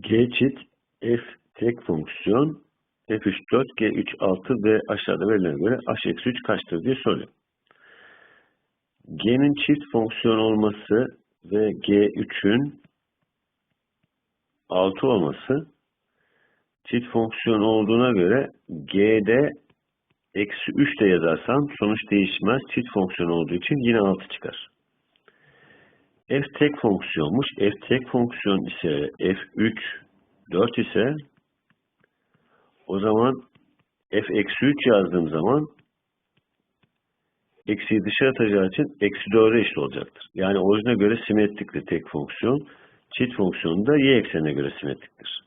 G çift f tek fonksiyon f3 4 g3 6 ve aşağıda verilene göre h eksi 3 kaçtır diye soruyor. G'nin çift fonksiyon olması ve g3'ün 6 olması çift fonksiyon olduğuna göre g'de eksi 3 de yazarsam sonuç değişmez. Çift fonksiyon olduğu için yine 6 çıkar. F tek fonksiyonmuş. f tek fonksiyon ise f3 4 ise o zaman f eksi 3 yazdığım zaman eksiyi dışarı atacağı için eksi 4'e eşit olacaktır. Yani orijine göre simetrikli tek fonksiyon. Çift fonksiyon da y eksenine göre simetriktir.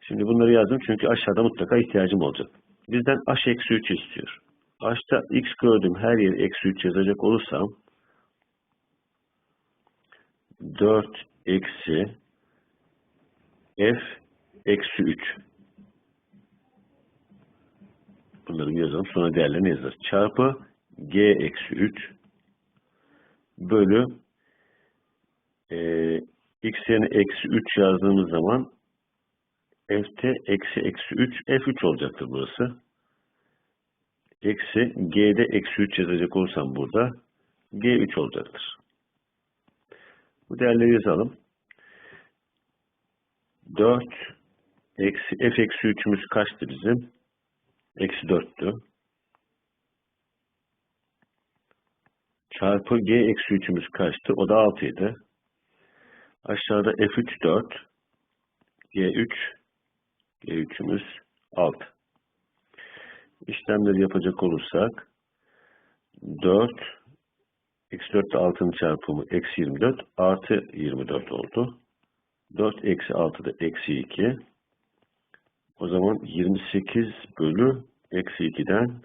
Şimdi bunları yazdım çünkü aşağıda mutlaka ihtiyacım olacak. Bizden h eksi 3 istiyor. h'ta x gördüğüm her yeri eksi 3 yazacak olursam 4 eksi f eksi 3 bunları yazalım sonra değerlerini yazarız. Çarpı g eksi 3 bölü e, x yerine eksi 3 yazdığımız zaman f'te eksi eksi 3 f3 olacaktır burası. Eksi g'de eksi 3 yazacak olursam burada g3 olacaktır. Bu değerleri yazalım. 4 eksi f eksi 3'ümüz kaçtı bizim? Eksi 4'tü. Çarpı g eksi 3'ümüz kaçtı? O da 6 idi. Aşağıda f3 4. g3 g3'ümüz 6. İşlemleri yapacak olursak 4 eksi 4 ile 6'nın çarpımı eksi 24 artı 24 oldu. 4 eksi 6 da eksi 2. O zaman 28 bölü eksi 2'den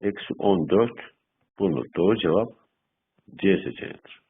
eksi 14 bulunur. Doğru cevap C seçeneğidir.